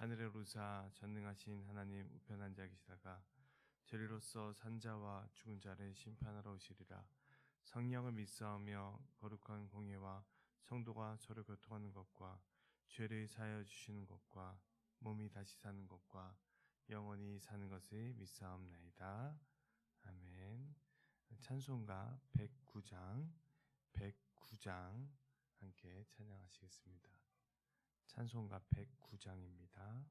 하늘에 오르사 전능하신 하나님 우편한 자 계시다가 저리로서 산자와 죽은 자를 심판하러 오시리라. 성령을 믿사오며 거룩한 공예와 성도가 저를 교통하는 것과 죄를 사하여 주시는 것과 몸이 다시 사는 것과 영원히 사는 것을 믿사옵나이다. 아멘. 찬송가 109장 109장 함께 찬양하시겠습니다. 찬송가 109장입니다.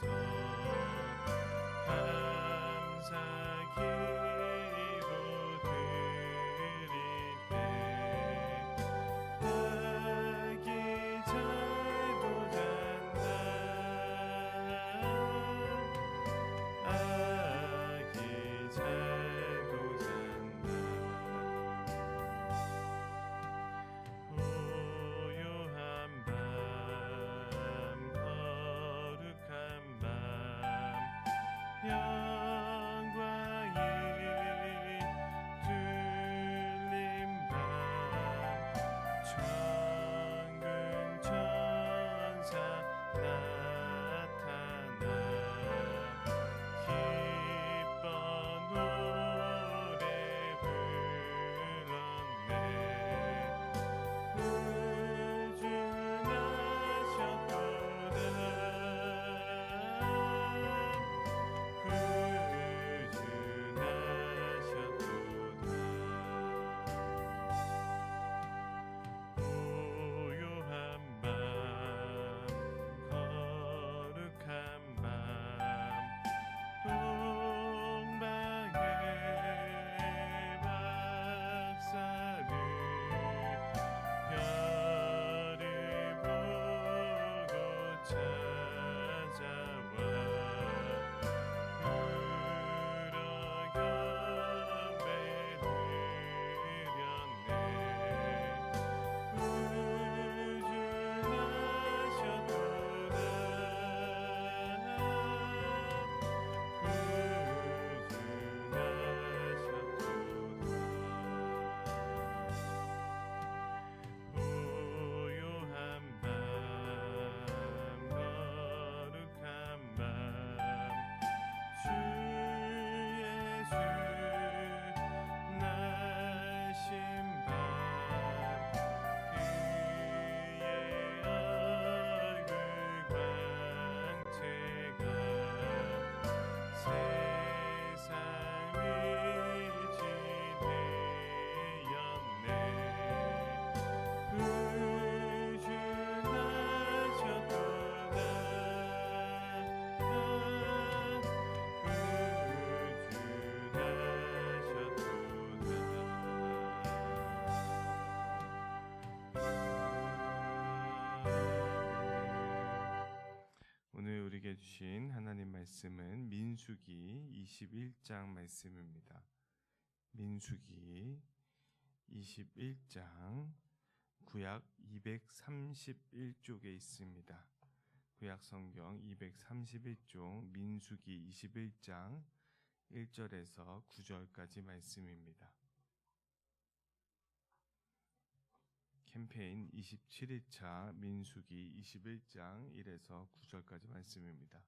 Jesus. 주신 하나님 말씀은 민수기 21장 말씀입니다. 민수기 21장 구약 231쪽에 있습니다. 구약 성경 231쪽 민수기 21장 1절에서 9절까지 말씀입니다. 캠페인 27일차 민수기 21장 1에서 9절까지 말씀입니다.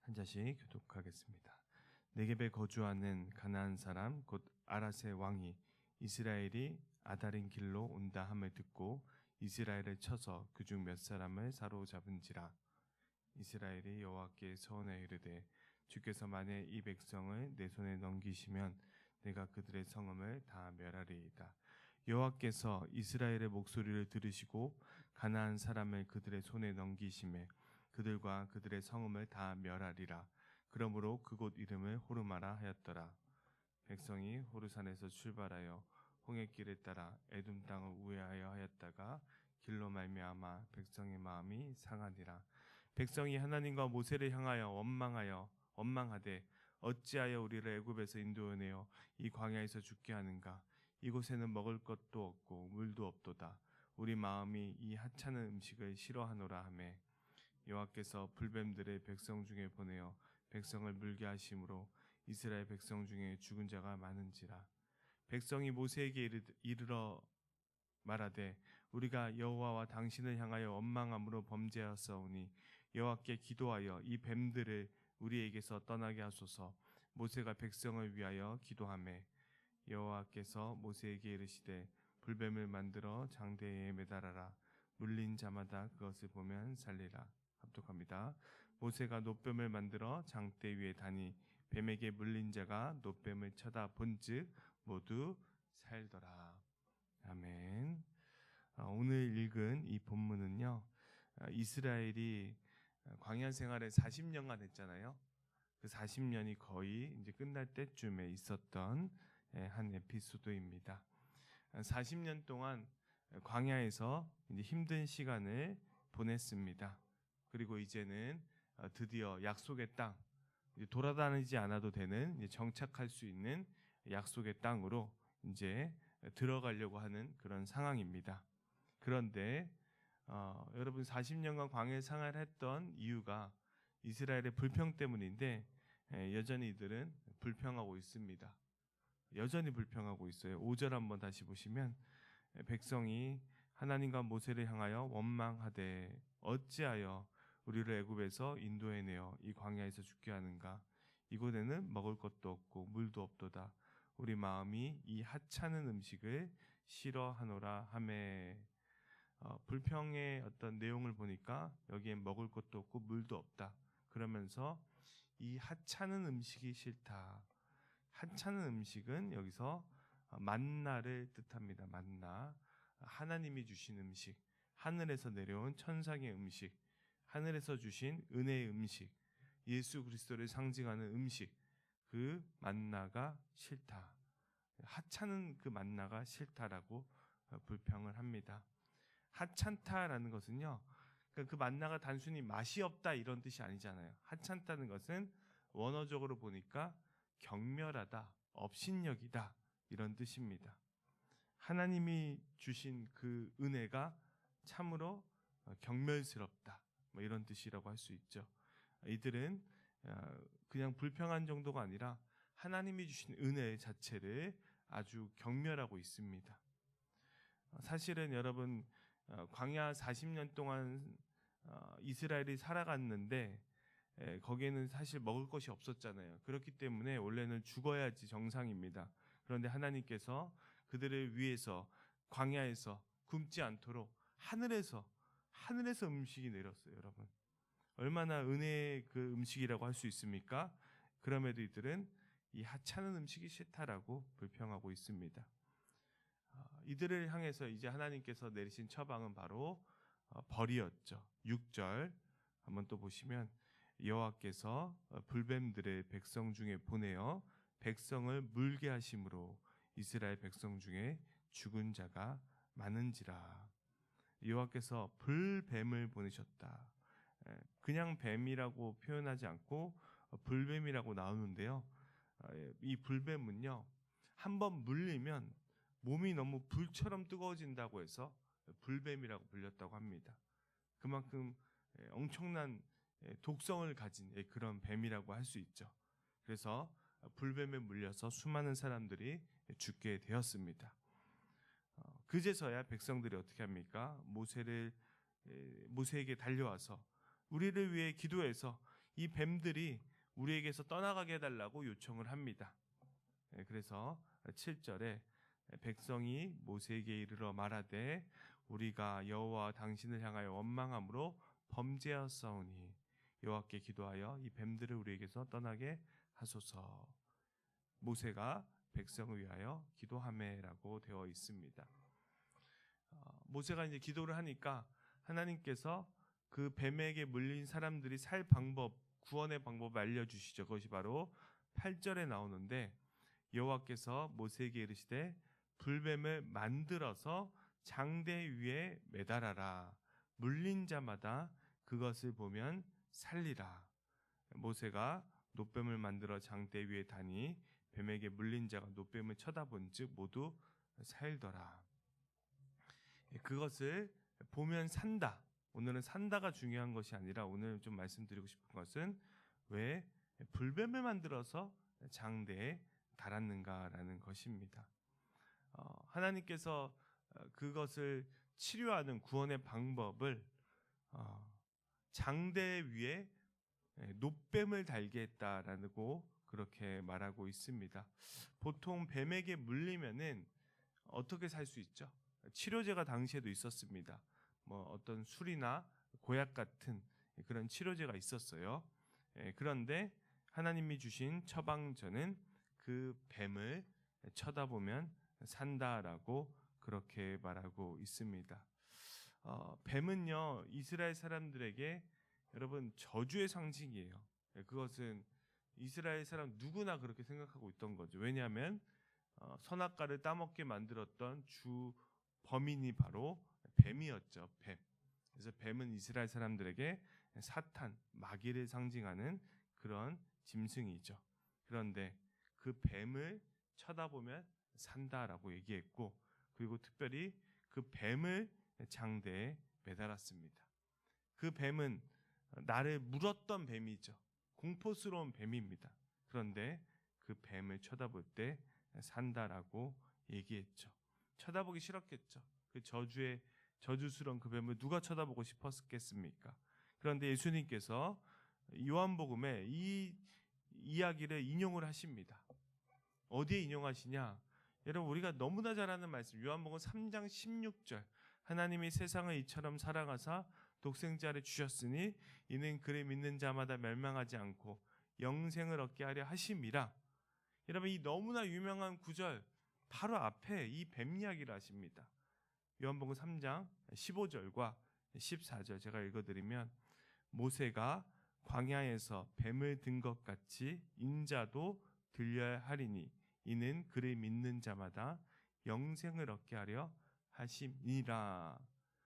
한 자씩 교독하겠습니다. 네겝에 거주하는 가나안 사람 곧 아라세 왕이 이스라엘이 아다린 길로 온다 함을 듣고 이스라엘을 쳐서 그중 몇 사람을 사로잡은지라 이스라엘이 여호와께 서원하여 이르되 주께서 만일 이 백성을 내 손에 넘기시면 내가 그들의 성음을 다 멸하리이다 여호와께서 이스라엘의 목소리를 들으시고 가나안 사람을 그들의 손에 넘기심에 그들과 그들의 성음을 다 멸하리라. 그러므로 그곳 이름을 호르마라 하였더라. 백성이 호르산에서 출발하여 홍해길에 따라 에돔 땅을 우회하여 하였다가 길로 말미암아 백성의 마음이 상하니라. 백성이 하나님과 모세를 향하여 원망하여 원망하되 어찌하여 우리를 애굽에서 인도하내어 이 광야에서 죽게 하는가 이곳에는 먹을 것도 없고 물도 없도다. 우리 마음이 이 하찮은 음식을 싫어하노라 하매 여호와께서 불뱀들의 백성 중에 보내어 백성을 물게 하심으로 이스라엘 백성 중에 죽은 자가 많은지라. 백성이 모세에게 이르- 이르러 말하되 우리가 여호와와 당신을 향하여 원망함으로 범죄하였사오니 여호와께 기도하여 이 뱀들을 우리에게서 떠나게 하소서. 모세가 백성을 위하여 기도하매 여호와께서 모세에게 이르시되 불뱀을 만들어 장대에 매달아라. 물린 자마다 그것을 보면 살리라. 합독합니다. 모세가 노뱀을 만들어 장대 위에 다니 뱀에게 물린 자가 노뱀을 쳐다 본즉 모두 살더라. 아멘. 어, 오늘 읽은 이 본문은요 어, 이스라엘이 어, 광야 생활에 40년간 했잖아요. 그 40년이 거의 이제 끝날 때쯤에 있었던 예, 한 에피소드입니다. 40년 동안 광야에서 힘든 시간을 보냈습니다. 그리고 이제는 어, 드디어 약속의 땅, 돌아다니지 않아도 되는 정착할 수 있는 약속의 땅으로 이제 들어가려고 하는 그런 상황입니다. 그런데 어, 여러분 40년간 광야 생활을 했던 이유가 이스라엘의 불평 때문인데 예, 여전히 이들은 불평하고 있습니다. 여전히 불평하고 있어요. 5절 한번 다시 보시면 예, 백성이 하나님과 모세를 향하여 원망하되 어찌하여 우리를 애굽에서 인도해내어 이 광야에서 죽게 하는가 이곳에는 먹을 것도 없고 물도 없도다 우리 마음이 이 하찮은 음식을 싫어하노라 하매 어, 불평의 어떤 내용을 보니까 여기에 먹을 것도 없고 물도 없다. 그러면서 이 하찮은 음식이 싫다. 하찮은 음식은 여기서 어, 만나를 뜻합니다. 만나. 하나님이 주신 음식, 하늘에서 내려온 천상의 음식, 하늘에서 주신 은혜의 음식, 예수 그리스도를 상징하는 음식, 그 만나가 싫다. 하찮은 그 만나가 싫다라고 어, 불평을 합니다. 하찮다라는 것은요. 그러니까 그 만나가 단순히 맛이 없다 이런 뜻이 아니잖아요. 하찮다는 것은 원어적으로 보니까 경멸하다, 업신여기다 이런 뜻입니다. 하나님이 주신 그 은혜가 참으로 어, 경멸스럽다. 뭐 이런 뜻이라고 할 수 있죠. 이들은 어, 그냥 불평한 정도가 아니라 하나님이 주신 은혜 자체를 아주 경멸하고 있습니다. 어, 사실은 여러분 어, 광야 40년 동안 어, 이스라엘이 살아갔는데 에, 거기에는 사실 먹을 것이 없었잖아요. 그렇기 때문에 원래는 죽어야지 정상입니다. 그런데 하나님께서 그들을 위해서 광야에서 굶지 않도록 하늘에서 하늘에서 음식이 내렸어요, 여러분. 얼마나 은혜의 그 음식이라고 할 수 있습니까? 그럼에도 이들은 이 하찮은 음식이 싫다라고 불평하고 있습니다. 어, 이들을 향해서 이제 하나님께서 내리신 처방은 바로 어, 벌이었죠. 6절 한번 또 보시면 여호와께서 어, 불뱀들의 백성 중에 보내어 백성을 물게 하심으로 이스라엘 백성 중에 죽은 자가 많은지라 여호와께서 불뱀을 보내셨다. 에, 그냥 뱀이라고 표현하지 않고 어, 불뱀이라고 나오는데요. 어, 예, 이 불뱀은요 한 번 물리면 몸이 너무 불처럼 뜨거워진다고 해서 불뱀이라고 불렸다고 합니다. 그만큼 예, 엄청난 예, 독성을 가진 예, 그런 뱀이라고 할 수 있죠. 그래서 불뱀에 물려서 수많은 사람들이 죽게 되었습니다. 어, 그제서야 백성들이 어떻게 합니까? 모세를 예, 모세에게 달려와서 우리를 위해 기도해서 이 뱀들이 우리에게서 떠나가게 해달라고 요청을 합니다. 예, 그래서 7절에 백성이 모세에게 이르러 말하되 우리가 여호와 당신을 향하여 원망함으로 범죄하였사오니 여호와께 기도하여 이 뱀들을 우리에게서 떠나게 하소서. 모세가 백성을 위하여 기도함에라고 되어 있습니다. 어, 모세가 이제 기도를 하니까 하나님께서 그 뱀에게 물린 사람들이 살 방법, 구원의 방법을 알려주시죠. 그것이 바로 8절에 나오는데 여호와께서 모세에게 이르시되 불뱀을 만들어서 장대 위에 매달아라. 물린 자마다 그것을 보면 살리라. 모세가 노뱀을 만들어 장대 위에 다니 뱀에게 물린 자가 노뱀을 쳐다본즉 모두 살더라. 그것을 보면 산다. 오늘은 산다가 중요한 것이 아니라 오늘 좀 말씀드리고 싶은 것은 왜 불뱀을 만들어서 장대에 달았는가라는 것입니다. 어, 하나님께서 어, 그것을 치료하는 구원의 방법을 어, 장대 위에 예, 노뱀을 달게 했다라고 그렇게 말하고 있습니다. 보통 뱀에게 물리면은 어떻게 살 수 있죠? 치료제가 당시에도 있었습니다. 뭐 어떤 술이나 고약 같은 그런 치료제가 있었어요. 예, 그런데 하나님이 주신 처방전은 그 뱀을 쳐다보면 산다라고 그렇게 말하고 있습니다. 어, 뱀은요 이스라엘 사람들에게 여러분 저주의 상징이에요. 예, 그것은 이스라엘 사람 누구나 그렇게 생각하고 있던 거죠. 왜냐하면 어, 선악과를 따먹게 만들었던 주 범인이 바로 뱀이었죠. 뱀. 그래서 뱀은 이스라엘 사람들에게 사탄, 마귀를 상징하는 그런 짐승이죠. 그런데 그 뱀을 쳐다보면 산다라고 얘기했고 그리고 특별히 그 뱀을 장대에 매달았습니다. 그 뱀은 나를 물었던 뱀이죠. 공포스러운 뱀입니다. 그런데 그 뱀을 쳐다볼 때 산다라고 얘기했죠. 쳐다보기 싫었겠죠. 그 저주의 저주스러운 그 뱀을 누가 쳐다보고 싶었겠습니까? 그런데 예수님께서 요한복음에 이 이야기를 인용을 하십니다. 어디에 인용하시냐? 여러분 우리가 너무나 잘 아는 말씀 요한복음 3장 16절 하나님이 세상을 이처럼 사랑하사 독생자를 주셨으니 이는 그를 믿는 자마다 멸망하지 않고 영생을 얻게 하려 하심이라. 여러분 이 너무나 유명한 구절 바로 앞에 이 뱀 이야기를 하십니다. 요한복음 3장 15절과 14절 제가 읽어드리면 모세가 광야에서 뱀을 든 것 같이 인자도 들려야 하리니 이는 그를 믿는 자마다 영생을 얻게 하려 하심이라.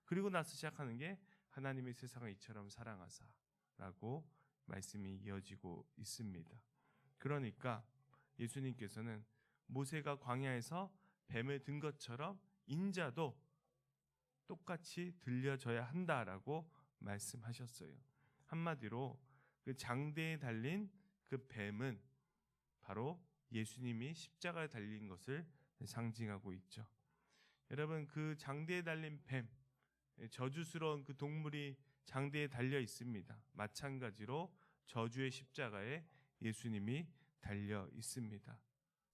그리고 나서 시작하는 게 하나님의 세상을 이처럼 사랑하사라고 말씀이 이어지고 있습니다. 그러니까 예수님께서는 모세가 광야에서 뱀을 든 것처럼 인자도 똑같이 들려져야 한다라고 말씀하셨어요. 한마디로 그 장대에 달린 그 뱀은 바로 예수님이 십자가에 달린 것을 상징하고 있죠. 여러분 그 장대에 달린 뱀 저주스러운 그 동물이 장대에 달려 있습니다. 마찬가지로 저주의 십자가에 예수님이 달려 있습니다.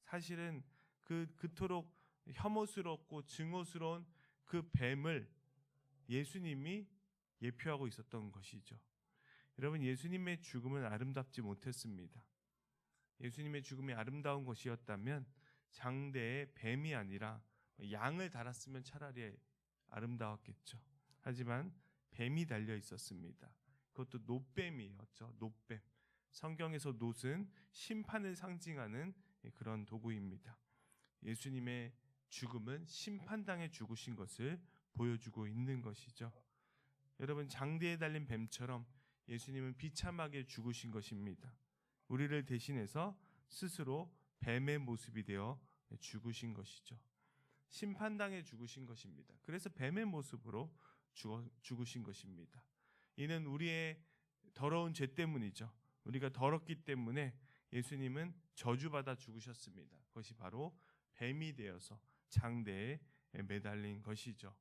사실은 그 그토록 혐오스럽고 증오스러운 그 뱀을 예수님이 예표하고 있었던 것이죠. 여러분 예수님의 죽음은 아름답지 못했습니다. 예수님의 죽음이 아름다운 것이었다면 장대에 뱀이 아니라 양을 달았으면 차라리 아름다웠겠죠. 하지만 뱀이 달려 있었습니다. 그것도 노뱀이었죠. 노뱀. 성경에서 노은 심판을 상징하는 그런 도구입니다. 예수님의 죽음은 심판당해 죽으신 것을 보여주고 있는 것이죠. 여러분 장대에 달린 뱀처럼 예수님은 비참하게 죽으신 것입니다. 우리를 대신해서 스스로 뱀의 모습이 되어 죽으신 것이죠. 심판당해 죽으신 것입니다. 그래서 뱀의 모습으로 죽어, 죽으신 것입니다. 이는 우리의 더러운 죄 때문이죠. 우리가 더럽기 때문에 예수님은 저주받아 죽으셨습니다. 그것이 바로 뱀이 되어서 장대에 매달린 것이죠.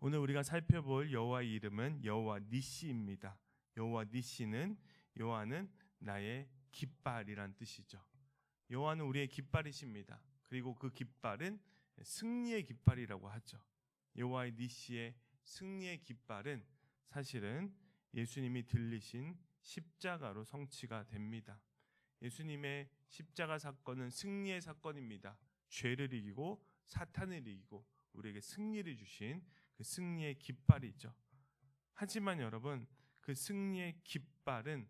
오늘 우리가 살펴볼 여호와의 이름은 여호와 니시입니다. 여호와 니시는 여호와는 나의 깃발이란 뜻이죠. 여호와는 우리의 깃발이십니다. 그리고 그 깃발은 승리의 깃발이라고 하죠. 여호와의 니시의 승리의 깃발은 사실은 예수님이 들리신 십자가로 성취가 됩니다. 예수님의 십자가 사건은 승리의 사건입니다. 죄를 이기고 사탄을 이기고 우리에게 승리를 주신 그 승리의 깃발이죠. 하지만 여러분 그 승리의 깃발은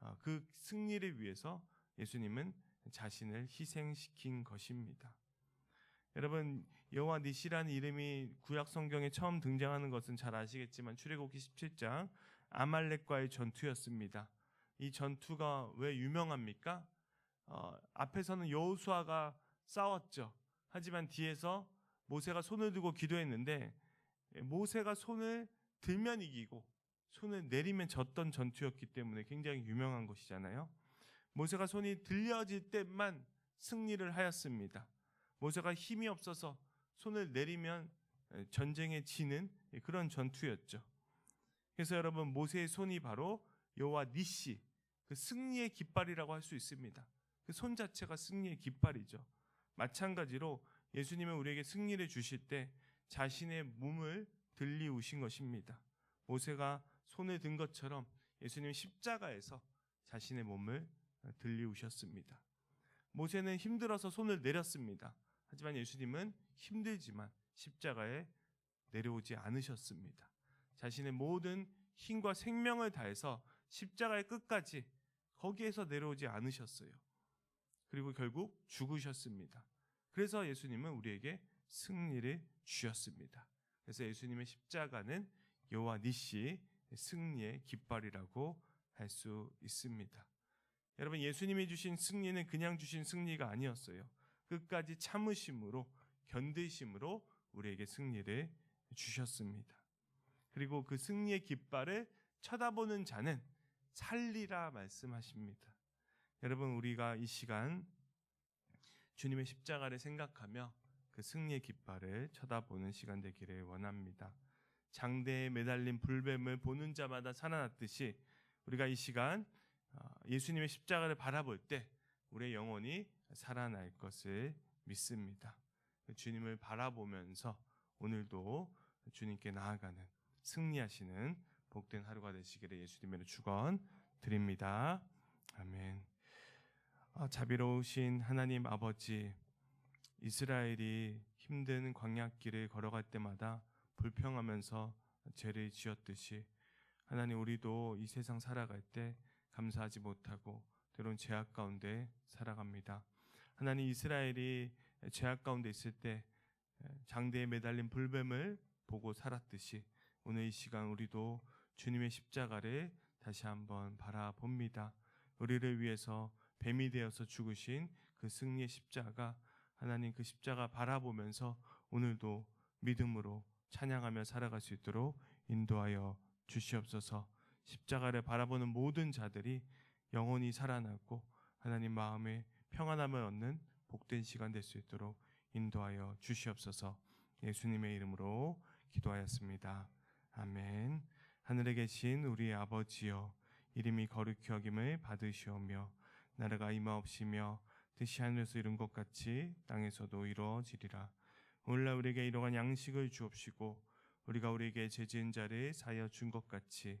어, 그 승리를 위해서 예수님은 자신을 희생시킨 것입니다. 여러분 여호와 니시라는 이름이 구약 성경에 처음 등장하는 것은 잘 아시겠지만 출애굽기 17장 아말렉과의 전투였습니다. 이 전투가 왜 유명합니까? 어, 앞에서는 여호수아가 싸웠죠. 하지만 뒤에서 모세가 손을 들고 기도했는데 모세가 손을 들면 이기고 손을 내리면 졌던 전투였기 때문에 굉장히 유명한 것이잖아요. 모세가 손이 들려질 때만 승리를 하였습니다. 모세가 힘이 없어서 손을 내리면 전쟁에 지는 그런 전투였죠. 그래서 여러분 모세의 손이 바로 여호와 니시 그 승리의 깃발이라고 할 수 있습니다. 그 손 자체가 승리의 깃발이죠. 마찬가지로 예수님은 우리에게 승리를 주실 때 자신의 몸을 들리우신 것입니다. 모세가 손을 든 것처럼 예수님 십자가에서 자신의 몸을 들리우셨습니다. 모세는 힘들어서 손을 내렸습니다. 하지만 예수님은 힘들지만 십자가에 내려오지 않으셨습니다. 자신의 모든 힘과 생명을 다해서 십자가의 끝까지 거기에서 내려오지 않으셨어요. 그리고 결국 죽으셨습니다. 그래서 예수님은 우리에게 승리를 주셨습니다. 그래서 예수님의 십자가는 여호와 니시 승리의 깃발이라고 할 수 있습니다. 여러분 예수님이 주신 승리는 그냥 주신 승리가 아니었어요. 끝까지 참으심으로 견디심으로 우리에게 승리를 주셨습니다. 그리고 그 승리의 깃발을 쳐다보는 자는 살리라 말씀하십니다. 여러분 우리가 이 시간 주님의 십자가를 생각하며 그 승리의 깃발을 쳐다보는 시간 되기를 원합니다. 장대에 매달린 불뱀을 보는 자마다 살아났듯이 우리가 이 시간 어, 예수님의 십자가를 바라볼 때 우리의 영혼이 살아날 것을 믿습니다. 그 주님을 바라보면서 오늘도 주님께 나아가는 승리하시는 복된 하루가 되시기를 예수님의 축원 드립니다. 아멘. 아, 자비로우신 하나님 아버지 이스라엘이 힘든 광야길을 걸어갈 때마다 불평하면서 죄를 지었듯이 하나님 우리도 이 세상 살아갈 때 감사하지 못하고 때론 죄악 가운데 살아갑니다. 하나님 이스라엘이 죄악 가운데 있을 때 장대에 매달린 불뱀을 보고 살았듯이 오늘 이 시간 우리도 주님의 십자가를 다시 한번 바라봅니다. 우리를 위해서 뱀이 되어서 죽으신 그 승리의 십자가 하나님 그 십자가 바라보면서 오늘도 믿음으로 찬양하며 살아갈 수 있도록 인도하여 주시옵소서. 십자가를 바라보는 모든 자들이 영원히 살아나고 하나님 마음에 평안함을 얻는 복된 시간 될 수 있도록 인도하여 주시옵소서. 예수님의 이름으로 기도하였습니다. 아멘. 하늘에 계신 우리 아버지여 이름이 거룩히 여김을 받으시오며 나라가 임하옵시며 뜻이 하늘에서 이룬 것 같이 땅에서도 이루어지리라. 오늘날 우리에게 이러한 양식을 주옵시고 우리가 우리에게 죄지은 자를 사하여 준 것 같이